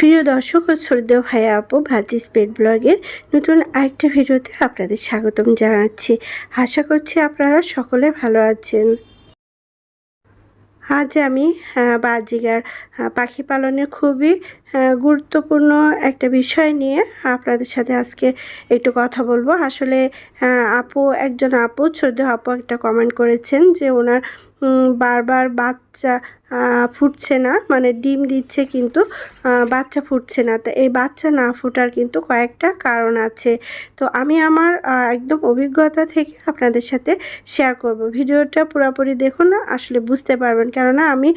প্রিয় দর্শক ও শ্রদ্ধেয় ভাইয়া আপু, ভাজি স্পেড ব্লগের নতুন আরেকটা ভিডিওতে আপনাদের স্বাগতম জানাচ্ছি। আশা করছি আপনারা সকলে ভালো আছেন। আজ আমি বাজিগার পাখি পালনের খুবই গুরুত্বপূর্ণ একটা বিষয় নিয়ে আপনাদের সাথে আজকে একটু কথা বলব। আসলে আপু, একজন আপু, শ্রদ্ধেয় আপু একটা কমেন্ট করেছেন যে ওনার বারবার বাচ্চা ফুটছে না মানে ডিম দিচ্ছে কিন্তু বাচ্চা ফুটছে না। তো এই বাচ্চা না ফোটার কিন্তু কয়েকটা কারণ আছে। তো আমি আমার একদম অভিজ্ঞতা থেকে আপনাদের সাথে শেয়ার করব। ভিডিওটা পুরোপুরি দেখুন না, আসলে বুঝতে পারবেন। কেননা আমি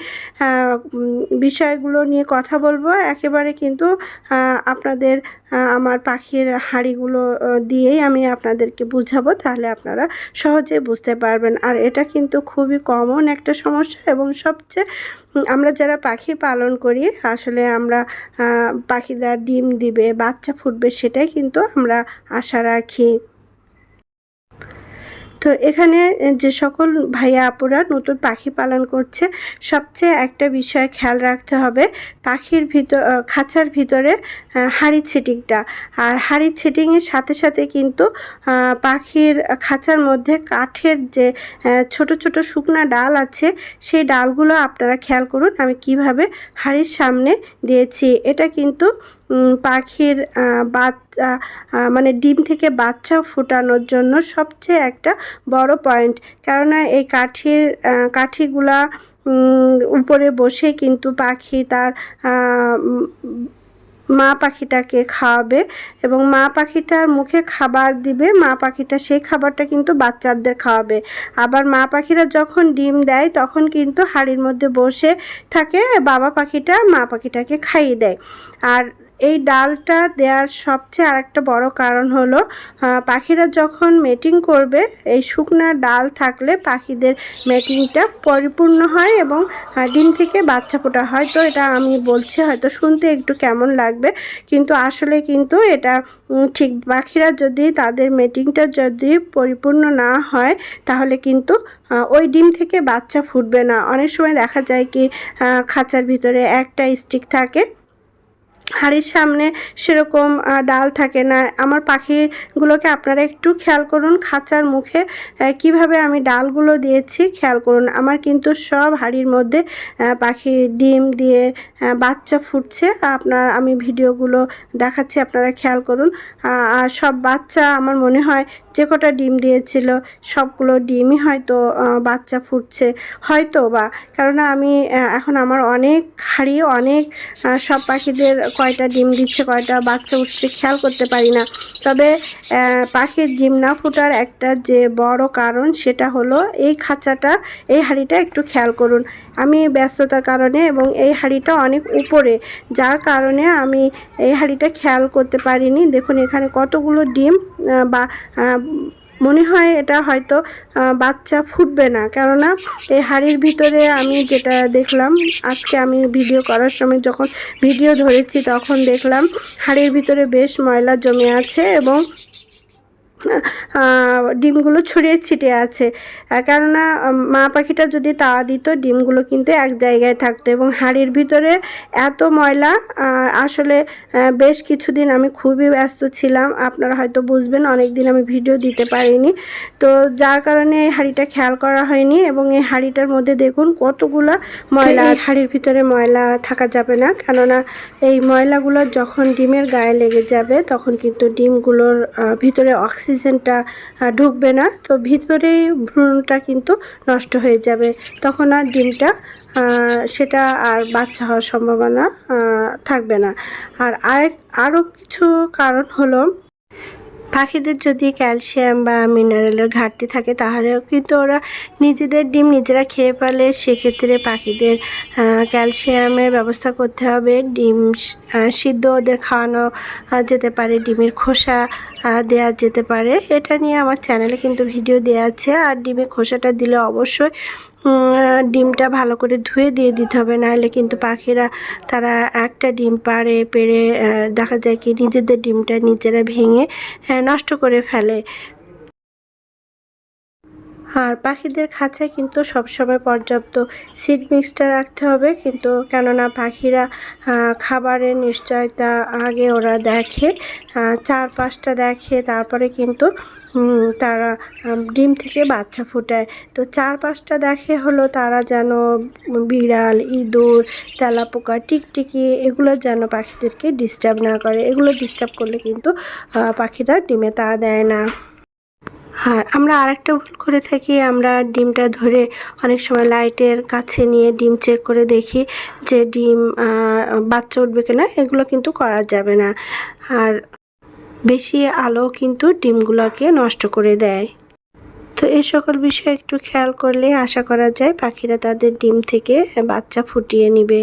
বিষয়গুলো নিয়ে কথা বলব, একেবারে কিন্তু আপনাদের আমার পাখির হাঁড়িগুলো দিয়েই আমি আপনাদেরকে বুঝাবো, তাহলে আপনারা সহজে বুঝতে পারবেন। আর এটা কিন্তু খুবই কমন একটা সমস্যা এবং সবচেয়ে আমরা যারা পাখি পালন করি, আসলে আমরা পাখিরা ডিম দিবে, বাচ্চা ফুটবে সেটাই কিন্তু আমরা আশা রাখি। তো এখানে যে সকল ভাইয়া আপুরা নতুন পাখি পালন করছে, সবচেয়ে একটা বিষয় খেয়াল রাখতে হবে, পাখির ভিতর খাঁচার ভিতরে হাঁড়ি ছিটিংটা আর হাঁড়ি ছিটিংয়ের সাথে সাথে কিন্তু পাখির খাঁচার মধ্যে কাঠের যে ছোট ছোট শুকনা ডাল আছে, সেই ডালগুলো আপনারা খেয়াল করুন, আমি কীভাবে হাঁড়ির সামনে দিয়েছি। এটা কিন্তু পাখির বাচ্চা মানে ডিম থেকে বাচ্চা ফোটানোর জন্য সবচেয়ে একটা বড় পয়েন্ট কেননা এই কাঠির কাঠিগুলা উপরে বসে কিন্তু পাখি তার মা পাখিটাকে খাওয়াবে এবং মা পাখিটার মুখে খাবার দিবে, মা পাখিটা সেই খাবারটা কিন্তু বাচ্চাদের খাওয়াবে। আবার মা পাখিরা যখন ডিম দেয়, তখন কিন্তু হাড়ির মধ্যে বসে থাকে, বাবা পাখিটা মা পাখিটাকে খাইয়ে দেয়। আর এই ডালটা দেওয়ার সবচেয়ে আরেকটা বড় কারণ হলো পাখিরা যখন মেটিং করবে, এই শুকনা ডাল থাকলে পাখিদের মেটিংটা পরিপূর্ণ হয় এবং ডিম থেকে বাচ্চা ফোটা হয়। তো এটা আমি বলছি, হয়তো শুনতে একটু কেমন লাগবে, কিন্তু আসলে কিন্তু এটা ঠিক পাখিরা যদি তাদের মেটিংটা যদি পরিপূর্ণ না হয়, তাহলে কিন্তু ওই ডিম থেকে বাচ্চা ফুটবে না। অনেক সময় দেখা যায় কি খাঁচার ভিতরে একটা স্টিক থাকে হাড়ির সামনে সেরকম ডাল থাকে না। আমার পাখিগুলোকে আপনারা একটু খেয়াল করুন খাঁচার মুখে কীভাবে আমি ডালগুলো দিয়েছি খেয়াল করুন। আমার কিন্তু সব হাড়ির মধ্যে পাখি ডিম দিয়ে বাচ্চা ফুটছে। আপনার, আমি ভিডিওগুলো দেখাচ্ছি, আপনারা খেয়াল করুন। আর সব বাচ্চা আমার মনে হয় যে কটা ডিম দিয়েছিল, সবগুলো ডিমই হয়তো বাচ্চা ফুটছে। হয়তো বা কেননা আমি এখন আমার অনেক হাড়ি, অনেক সব পাখিদের কয়টা ডিম দিচ্ছে, কয়টা বাচ্চা উঠছে খেয়াল করতে পারি না। তবে পাখির ডিম না ফুটার একটা যে বড় কারণ সেটা হলো এই খাঁচাটা, এই হাঁড়িটা একটু খেয়াল করুন। আমি ব্যস্ততার কারণে এবং এই হাঁড়িটা অনেক উপরে, যার কারণে আমি এই হাঁড়িটা খেয়াল করতে পারিনি। দেখুন, এখানে কতগুলো ডিম বা মনে হয় এটা হয়তো বাচ্চা ফুটবে না। কেননা, এই হাড়ির ভিতরে আমি যেটা দেখলাম, আজকে আমি ভিডিও করার সময় যখন ভিডিও ধরেছি, তখন দেখলাম হাড়ির ভিতরে বেশ ময়লা জমে আছে এবং ডিমগুলো ছড়িয়ে ছিটিয়ে আছে। কেননা মা পাখিটা যদি তাওয়া দিত ডিমগুলো কিন্তু এক জায়গায় থাকতো এবং হাড়ির ভিতরে এত ময়লা আসলে বেশ কিছুদিন আমি খুবই ব্যস্ত ছিলাম। আপনারা হয়তো বুঝবেন অনেক দিন আমি ভিডিও দিতে পারিনি। তো যার কারণে এই হাঁড়িটা খেয়াল করা হয়নি এবং এই হাঁড়িটার মধ্যে দেখুন কতগুলো ময়লা হাঁড়ির ভিতরে ময়লা থাকা যাবে না কেননা এই ময়লাগুলো যখন ডিমের গায়ে লেগে যাবে তখন কিন্তু ডিমগুলোর ভিতরে ভিতরে অক্সিজেনটা ঢুকবে না, তো ভিতরেই ভ্রূণটা কিন্তু নষ্ট হয়ে যাবে। তখন আর ডিমটা সেটা আর বাচ্চা হওয়ার সম্ভাবনা থাকবে না। আর আরেক আরও কিছু কারণ হলো পাখিদের যদি ক্যালসিয়াম বা মিনারেলের ঘাটতি থাকে তাহলেও কিন্তু ওরা নিজেদের ডিম নিজেরা খেয়ে ফেলে। সেক্ষেত্রে পাখিদের ক্যালসিয়ামের ব্যবস্থা করতে হবে। ডিম সিদ্ধ ওদের খাওয়ানো যেতে পারে। ডিমের খোসা দেওয়া যেতে পারে। এটা নিয়ে আমার চ্যানেলে কিন্তু ভিডিও দেওয়া আছে। আর ডিমের খোসাটা দিলে অবশ্যই ডিমটা ভালো করে ধুয়ে দিয়ে দিতে হবে। নাহলে কিন্তু পাখিরা তারা একটা ডিম পাড়ে আহ, দেখা যায় কি নিজেদের ডিমটা নিজেরা ভেঙে নষ্ট করে ফেলে। আর পাখিদের খাঁচায় কিন্তু সবসময় পর্যাপ্ত সিড মিক্সটা রাখতে হবে। কিন্তু কেননা পাখিরা খাবারের নিশ্চয়তা আগে ওরা দেখে চার পাঁচটা দেখে, তারপরে কিন্তু তারা ডিম থেকে বাচ্চা ফোটায়। তো চার পাঁচটা দেখে হলো তারা যেন বিড়াল, ইঁদুর, তেলাপোকা, টিকটিকি, এগুলো যেন পাখিদেরকে ডিস্টার্ব না করে। এগুলো ডিস্টার্ব করলে কিন্তু পাখিরা ডিমে তা দেয় না। আর আমরা আরেকটা ভুল করে থাকি, আমরা ডিমটা ধরে অনেক সময় লাইটের কাছে নিয়ে ডিম চেক করে দেখি যে ডিম বাচ্চা উঠবে কিনা, এগুলো কিন্তু করা যাবে না। আর বেশি আলো কিন্তু ডিমগুলোকে নষ্ট করে দেয়। তো এই সকল বিষয়ে একটু খেয়াল করলে আশা করা যায় পাখিরা তাদের ডিম থেকে বাচ্চা ফুটিয়ে নিবে।